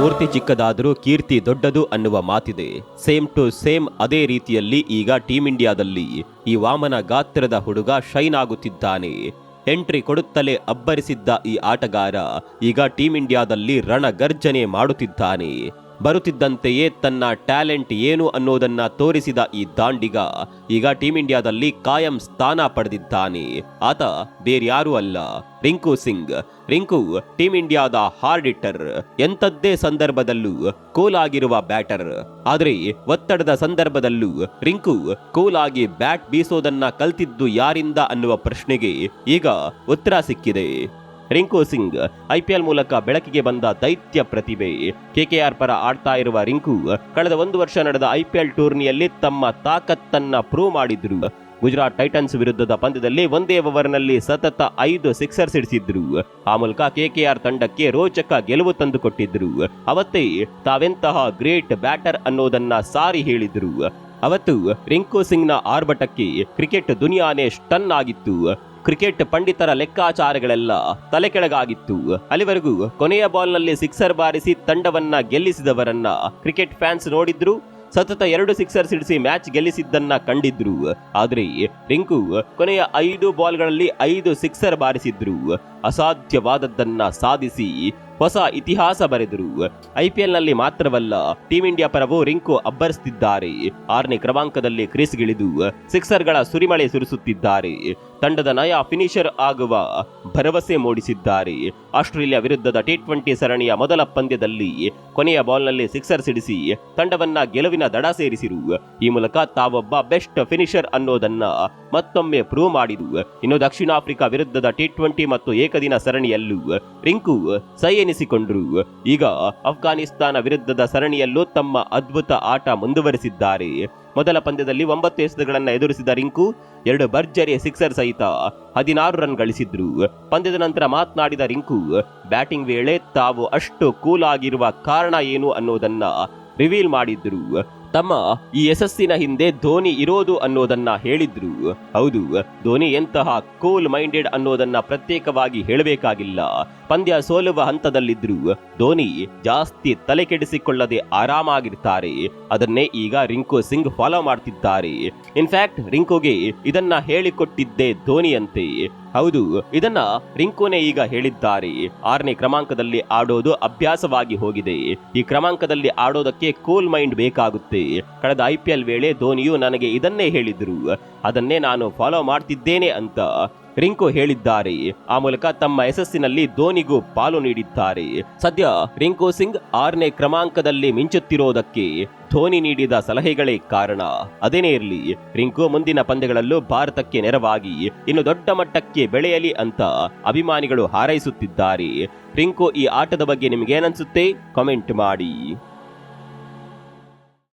ಮೂರ್ತಿ ಚಿಕ್ಕದಾದರೂ ಕೀರ್ತಿ ದೊಡ್ಡದು ಅನ್ನುವ ಮಾತಿದೆ. ಸೇಮ್ ಟು ಸೇಮ್ ಅದೇ ರೀತಿಯಲ್ಲಿ ಈಗ ಟೀಂ ಇಂಡಿಯಾದಲ್ಲಿ ಈ ವಾಮನ ಗಾತ್ರದ ಹುಡುಗ ಶೈನ್ ಆಗುತ್ತಿದ್ದಾನೆ. ಎಂಟ್ರಿ ಕೊಡುತ್ತಲೇ ಅಬ್ಬರಿಸಿದ್ದ ಈ ಆಟಗಾರ ಈಗ ಟೀಂ ಇಂಡಿಯಾದಲ್ಲಿ ರಣಗರ್ಜನೆ ಮಾಡುತ್ತಿದ್ದಾನೆ. ಬರುತ್ತಿದ್ದಂತೆಯೇ ತನ್ನ ಟ್ಯಾಲೆಂಟ್ ಏನು ಅನ್ನೋದನ್ನ ತೋರಿಸಿದ ಈ ದಾಂಡಿಗ ಈಗ ಟೀಂ ಇಂಡಿಯಾದಲ್ಲಿ ಕಾಯಂ ಸ್ಥಾನ ಪಡೆದಿದ್ದಾನೆ. ಆತ ಬೇರ್ಯಾರೂ ಅಲ್ಲ. ರಿಂಕು ಸಿಂಗ್. ರಿಂಕು ಟೀಂ ಇಂಡಿಯಾದ ಹಾರ್ಡ್ ಹಿಟ್ಟರ್ ಎಂಥದ್ದೇ ಸಂದರ್ಭದಲ್ಲೂ ಕೂಲ್ ಆಗಿರುವ ಬ್ಯಾಟರ್. ಆದರೆ ಒತ್ತಡದ ಸಂದರ್ಭದಲ್ಲೂ ರಿಂಕು ಕೂಲ್ ಆಗಿ ಬ್ಯಾಟ್ ಬೀಸೋದನ್ನ ಕಲ್ತಿದ್ದು ಯಾರಿಂದ ಅನ್ನುವ ಪ್ರಶ್ನೆಗೆ ಈಗ ಉತ್ತರ ಸಿಕ್ಕಿದೆ. ರಿಂಕು ಸಿಂಗ್ ಐಪಿಎಲ್ ಮೂಲಕ ಬೆಳಕಿಗೆ ಬಂದ ದೈತ್ಯ ಪ್ರತಿಭೆ. ಕೆಕೆಆರ್ ಪರ ಆಡ್ತಾ ಇರುವ ರಿಂಕು, ಕಳೆದ ಒಂದು ವರ್ಷ ನಡೆದ ಐಪಿಎಲ್ ಟೂರ್ನಿಯಲ್ಲಿ ತಮ್ಮ ತಾಕತ್ತನ್ನ ಪ್ರೂವ್ ಮಾಡಿದ್ರು. ಗುಜರಾತ್ ಟೈಟನ್ಸ್ ವಿರುದ್ಧದ ಪಂದ್ಯದಲ್ಲಿ ಒಂದೇ ಓವರ್ನಲ್ಲಿ ಸತತ ಐದು ಸಿಕ್ಸರ್ ಸಿಡಿಸಿದ್ರು ಆ ಮೂಲಕ ಕೆಕೆಆರ್ ತಂಡಕ್ಕೆ ರೋಚಕ ಗೆಲುವು ತಂದುಕೊಟ್ಟಿದ್ರು. ಅವತ್ತೇ ತಾವೆಂತಹ ಗ್ರೇಟ್ ಬ್ಯಾಟರ್ ಅನ್ನೋದನ್ನ ಸಾರಿ ಹೇಳಿದ್ರು. ಅವತ್ತು ರಿಂಕು ಸಿಂಗ್ನ ಆರ್ಭಟಕ್ಕೆ ಕ್ರಿಕೆಟ್ ದುನಿಯಾನೇ ಸ್ಟನ್ ಆಗಿತ್ತು. ಕ್ರಿಕೆಟ್ ಪಂಡಿತರ ಲೆಕ್ಕಾಚಾರಗಳೆಲ್ಲ ತಲೆ ಕೆಳಗಾಗಿತ್ತು ಅಲ್ಲಿವರೆಗೂ ಕೊನೆಯ ಬಾಲ್ನಲ್ಲಿ ಸಿಕ್ಸರ್ ಬಾರಿಸಿ ತಂಡವನ್ನ ಗೆಲ್ಲಿಸಿದವರನ್ನ ಕ್ರಿಕೆಟ್ ಫ್ಯಾನ್ಸ್ ನೋಡಿದ್ರು, ಸತತ ಎರಡು ಸಿಕ್ಸರ್ ಸಿಡಿಸಿ ಮ್ಯಾಚ್ ಗೆಲ್ಲಿಸಿದ್ದನ್ನ ಕಂಡಿದ್ರು. ಆದ್ರೆ ರಿಂಕು ಕೊನೆಯ ಐದು ಬಾಲ್ಗಳಲ್ಲಿ ಐದು ಸಿಕ್ಸರ್ ಬಾರಿಸಿದ್ರು. ಅಸಾಧ್ಯವಾದದ್ದನ್ನ ಸಾಧಿಸಿ ಹೊಸ ಇತಿಹಾಸ ಬರೆದರು. ಐಪಿಎಲ್ನಲ್ಲಿ ಮಾತ್ರವಲ್ಲ, ಟೀಂ ಇಂಡಿಯಾ ಪರವೂ ರಿಂಕು ಅಬ್ಬರಿಸುತ್ತಿದ್ದಾರೆ. ಆರನೇ ಕ್ರಮಾಂಕದಲ್ಲಿ ಕ್ರೀಸ್ಗಿಳಿದು ಸಿಕ್ಸರ್ಗಳ ಸುರಿಮಳೆ ಸುರಿಸುತ್ತಿದ್ದಾರೆ. ತಂಡದ ನಯ ಫಿನಿಷರ್ ಆಗುವ ಭರವಸೆ ಮೂಡಿಸಿದ್ದಾರೆ. ಆಸ್ಟ್ರೇಲಿಯಾ ವಿರುದ್ಧದ ಟಿ ಟ್ವೆಂಟಿ ಸರಣಿಯ ಮೊದಲ ಪಂದ್ಯದಲ್ಲಿ ಕೊನೆಯ ಬಾಲ್ನಲ್ಲಿ ಸಿಕ್ಸರ್ ಸಿಡಿಸಿ ತಂಡವನ್ನ ಗೆಲುವಿನ ದಡ ಸೇರಿಸಿರು. ಈ ಮೂಲಕ ತಾವೊಬ್ಬ ಬೆಸ್ಟ್ ಫಿನಿಷರ್ ಅನ್ನೋದನ್ನ ಮತ್ತೊಮ್ಮೆ ಪ್ರೂವ್ ಮಾಡಿದು. ಇನ್ನು ದಕ್ಷಿಣ ಆಫ್ರಿಕಾ ವಿರುದ್ಧದ ಟಿ ಟ್ವೆಂಟಿ ಮತ್ತು ಏಕದಿನ ಸರಣಿಯಲ್ಲೂ ರಿಂಕು ಸೈ ಎನಿಸಿಕೊಂಡರು. ಈಗ ಅಫ್ಘಾನಿಸ್ತಾನ ವಿರುದ್ಧದ ಸರಣಿಯಲ್ಲೂ ತಮ್ಮ ಅದ್ಭುತ ಆಟ ಮುಂದುವರಿಸಿದ್ದಾರೆ. ಮೊದಲ ಪಂದ್ಯದಲ್ಲಿ ಒಂಬತ್ತು ಎಸೆತಗಳನ್ನು ಎದುರಿಸಿದ ರಿಂಕು, ಎರಡು ಭರ್ಜರಿಯ ಸಿಕ್ಸರ್ ಸಹಿತ ಹದಿನಾರು ರನ್ ಗಳಿಸಿದ್ರು. ಪಂದ್ಯದ ನಂತರ ಮಾತನಾಡಿದ ರಿಂಕು, ಬ್ಯಾಟಿಂಗ್ ವೇಳೆ ತಾವು ಅಷ್ಟು ಕೂಲ್ ಆಗಿರುವ ಕಾರಣ ಏನು ಅನ್ನೋದನ್ನ ರಿವೀಲ್ ಮಾಡಿದ್ರು. ತಮ್ಮ ಈ ಯಶಸ್ಸಿನ ಹಿಂದೆ ಧೋನಿ ಇರೋದು ಅನ್ನೋದನ್ನ ಹೇಳಿದ್ರು. ಹೌದು, ಧೋನಿ ಎಂತಹ ಕೂಲ್ ಮೈಂಡೆಡ್ ಅನ್ನೋದನ್ನ ಪ್ರತ್ಯೇಕವಾಗಿ ಹೇಳಬೇಕಾಗಿಲ್ಲ. ಪಂದ್ಯ ಸೋಲುವ ಹಂತದಲ್ಲಿದ್ರು, ಧೋನಿ ಜಾಸ್ತಿ ತಲೆ ಕೆಡಿಸಿಕೊಳ್ಳದೆ ಆರಾಮಾಗಿರ್ತಾರೆ. ಅದನ್ನೇ ಈಗ ರಿಂಕು ಸಿಂಗ್ ಫಾಲೋ ಮಾಡ್ತಿದ್ದಾರೆ. ಇನ್ಫ್ಯಾಕ್ಟ್ ರಿಂಕುಗೆ ಇದನ್ನ ಹೇಳಿಕೊಟ್ಟಿದ್ದೇ ಧೋನಿಯಂತೆ. ಹೌದು, ಇದನ್ನ ರಿಂಕೋನೆ ಈಗ ಹೇಳಿದ್ದಾರೆ. ಆರನೇ ಕ್ರಮಾಂಕದಲ್ಲಿ ಆಡೋದು ಅಭ್ಯಾಸವಾಗಿ ಹೋಗಿದೆ. ಈ ಕ್ರಮಾಂಕದಲ್ಲಿ ಆಡೋದಕ್ಕೆ ಕೂಲ್ ಮೈಂಡ್ ಬೇಕಾಗುತ್ತೆ. ಕಳೆದ ಐ ಪಿ ಎಲ್ ವೇಳೆ ಧೋನಿಯು ನನಗೆ ಇದನ್ನೇ ಹೇಳಿದ್ರು. ಅದನ್ನೇ ನಾನು ಫಾಲೋ ಮಾಡ್ತಿದ್ದೇನೆ ಅಂತ. ರಿಂಕು ಹೇಳಿದ್ದಾರೆ. ಆ ಮೂಲಕ ತಮ್ಮ ಯಶಸ್ಸಿನಲ್ಲಿ ಧೋನಿಗೂ ಪಾಲು ನೀಡಿದ್ದಾರೆ. ಸದ್ಯ ರಿಂಕು ಸಿಂಗ್ ಆರನೇ ಕ್ರಮಾಂಕದಲ್ಲಿ ಮಿಂಚುತ್ತಿರೋದಕ್ಕೆ ಧೋನಿ ನೀಡಿದ ಸಲಹೆಗಳೇ ಕಾರಣ. ಅದೇನೇ ಇರಲಿ, ರಿಂಕು ಮುಂದಿನ ಪಂದ್ಯಗಳಲ್ಲೂ ಭಾರತಕ್ಕೆ ನೆರವಾಗಿ, ಇನ್ನು ದೊಡ್ಡ ಮಟ್ಟಕ್ಕೆ ಬೆಳೆಯಲಿ ಅಂತ ಅಭಿಮಾನಿಗಳು ಹಾರೈಸುತ್ತಿದ್ದಾರೆ. ರಿಂಕು ಈ ಆಟದ ಬಗ್ಗೆ ನಿಮ್ಗೇನನ್ಸುತ್ತೆ ಕಾಮೆಂಟ್ ಮಾಡಿ.